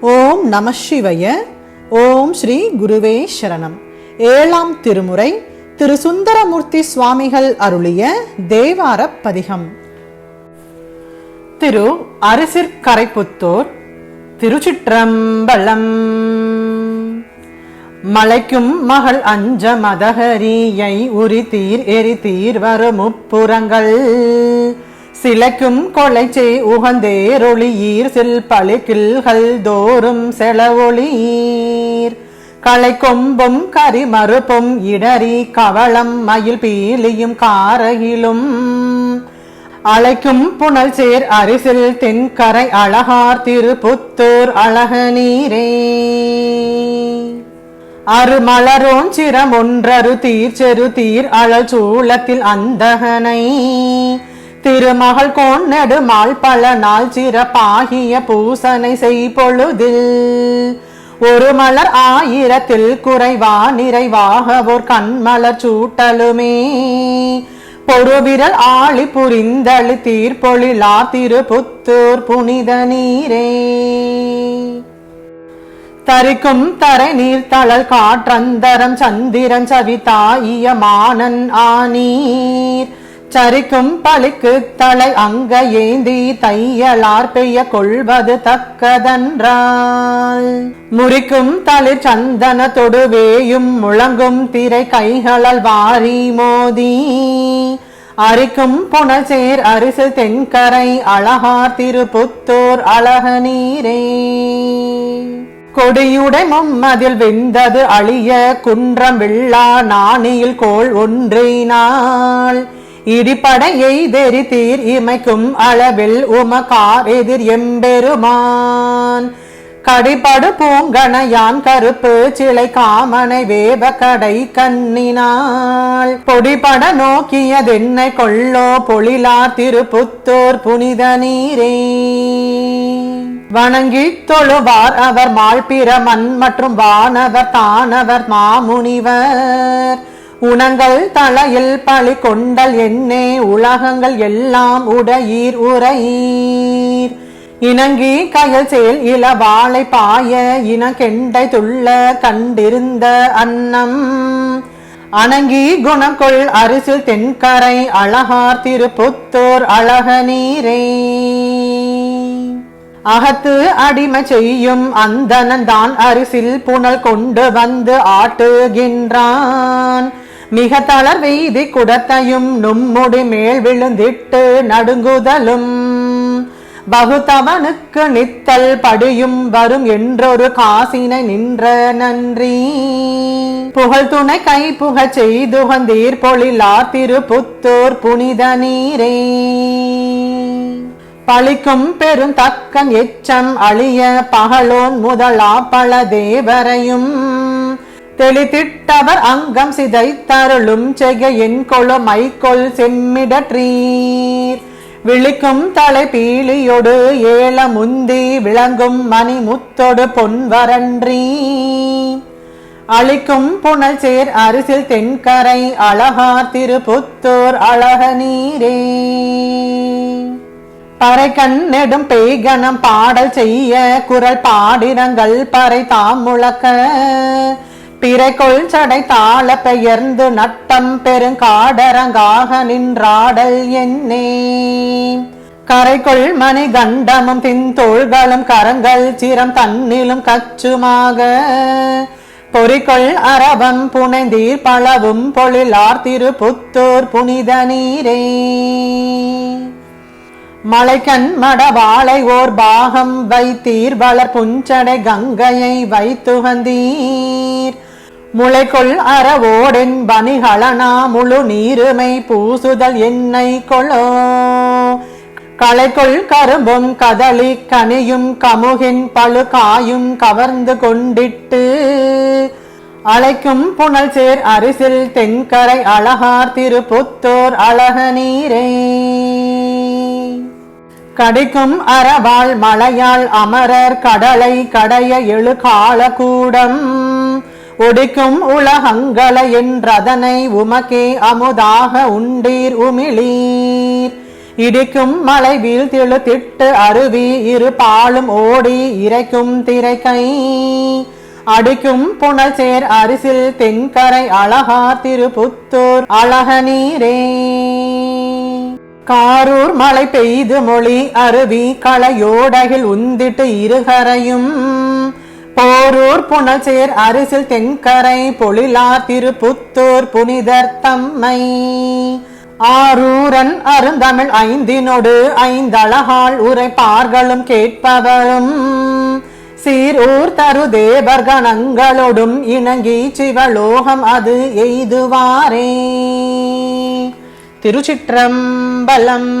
ஓம் நம சிவய. ஓம் ஸ்ரீ குருவே சரணம். ஏழாம் திருமுறை திரு சுந்தரமூர்த்தி சுவாமிகள் அருளிய தேவார பதிகம். திரு அரசிற்கரைப்புத்தூர் திருச்சிற்றம்பலம். மலைக்கும் மகள் அஞ்ச மதகரியை உரித்தீர் எரித்தீர் வரும் முப்புறங்கள் சிலைக்கும் கொலைச்சே உகந்தேரொளியீர் சில் பழிக்கில்கள் தோறும் செலவொளியீர். களை கொம்பும் கரிமறுப்பும் இடறி கவளம் மயில் பீலியும் காரகிலும். அழைக்கும் புனல் சேர் அரிசில் தென்கரை அழகார் திருப்புத்தூர் அழக நீரே அருமலரோன் சிரம் ஒன்றரு தீர் செரு தீர் அழச்சூளத்தில் அந்தகனை. திருமகள் கோன் பல நாள் சிறப்பாகிய பூசனை செய்பொழுதில் ஒரு மலர் ஆயிரத்தில் குறைவா நிறைவாக ஓர் கண்மலர் சூட்டலுமே. பொறுவிரல் ஆளி புரிந்தளி தீர்ப்பொழிலா திருப்புத்தூர் புனித நீரே. தரிக்கும் தரை நீர் தளல் காற்றந்தரம் சந்திரன் சவிதாயிய மானன் ஆனீர். சரிக்கும் பழிக்கு தலை அங்க ஏந்தி தையலார் பெய்ய கொள்வது தக்கதன்றால் முறிக்கும் தலை சந்தன தொடுவேயும் முழங்கும் திரை கைகளல் வாரி மோதி. அரிக்கும் புனசேர் அரிசு தென்கரை அழகார் திருப்புத்தூர் அழக நீரே கொடியுடை மும்மதில் வெந்தது அழிய குன்றம் வில்லா நாணியில் கோள் ஒன்றினாள் இடிப்படையை எய்தெறி தீர் இமைக்கும் அளவில் உமகார் எதிர் எம்பெருமான். கடிபடு பூங்கணையான் கருப்பு சிலை காமனை வேவ கடை கண்ணினாள் பொடிபட நோக்கியதென்னை கொள்ளோ பொழிலா திருப்புத்தூர் புனித நீரே. வணங்கி தொழுவார் அவர் மாழ்பிரமன் மற்றும் வானவர் தானவர் மாமுனிவர். உணங்கள் தலையில் பழி கொண்டல் என்னே உலகங்கள் எல்லாம் உடையீர் உரையீர் இணங்கி கயல் செயல் இளவாளை பாய இனக்கெண்டை துள்ள கண்டிருந்த அன்னம். அணங்கி குணங்கொள் அரிசில் தென்கரை அழகார் திருப்புத்தூர் அழக நீரே. அகத்து அடிமை செய்யும் அந்தனந்தான் அரிசில் புனல் கொண்டு வந்து ஆட்டுகின்றான். மிக தளர் வெய்தி குடத்தையும் நும்முடி மேல் விழுந்திட்டு நடுங்குதலும். பகுத்தவனுக்கு நித்தல் படியும் வரும் என்றொரு காசினை நின்ற நன்றி. புகழ் துணை கை புகழ் செய்துகந்தீர் பொழிலா திருப்புத்தூர் புனித நீரே. பழிக்கும் பெரும் தக்கன் எச்சம் அழிய பகலோன் முதலா பல தேவரையும். தெளித்திட்டவர் அங்கம் சிதைத்தருளும் செய்ய என் கொழு மைக்கொள் செம்மிடற்றீர். விழிக்கும் தலை பீலியொடு ஏல முந்தி விளங்கும் மணி முத்தொடு பொன்வரன்றி அழிக்கும் புனல் சேர் அரிசில் தென்கரை அழகார் திருப்புத்தூர் அழக நீரே பறை கண்ணெடும் பேய்கணம் பாடல் செய்ய குரல் பாடிரங்கள் பறை தாம் முழக்க. பிறைக்குள் சடை தாழ பெயர்ந்து நட்டம் பெருங்காடரங்காக நின்றாடல் என்னே. கரைக்குள் மணி கண்டமும் பின்தோள்களும் கரங்கள் சிரம் தன்னிலும் கச்சுமாக. பொறிக்குள் அரபம் புனைந்தீர் பளவும் பொழிலார் திருப்புத்தூர் புனித நீரே. மலைக்கண் மடவாளை ஓர் பாகம் வைத்தீர் வளர் புஞ்சடை கங்கையை வைத்துகந்தீர். முளைக்குள் அறவோடென் பனிகளனா முழு நீருமை பூசுதல் என்னை கொளோ. களைக்குள் கரும்பும் கதளி கனியும் கமுகின் பழு காயும் கவர்ந்து கொண்டிட்டு அழைக்கும் புனல் சேர் அரிசில் தென்கரை அழகார் திருப்புத்தோர் அழக நீரே கடிக்கும் அறவாள் மலையாள் அமரர் கடலை கடைய எழு கூடம் ஒடுக்கும் உலகங்கள என்றதனை உமக்கே அமுதாக உண்டீர் உமிழீர். இடிக்கும் மலை வீழ்த்திழு திட்டு அருவி இரு பாலும் ஓடி இறைக்கும் திரைக்கை. அடிக்கும் புனல் சேர் அரிசில் தென்கரை அழகா திருப்புத்தூர் அழக நீரே. காரூர் மழை பெய்து மொழி அருவி களையோடகில் உந்திட்டு இருகரையும். போரூர் புனல் சேர் அரிசில் தென்கரை பொழிலா திருப்புத்தூர் புனிதர் தம்மை. ஆரூரன் அருந்தமிழ் ஐந்தினொடு ஐந்தழகால் உரைப்பார்களும் கேட்பவரும் சீரூர் தரு தேவர்கணங்களோடும் இணங்கி சிவலோகம் அது எய்துவாரே. திருச்சிற்றம்பலம்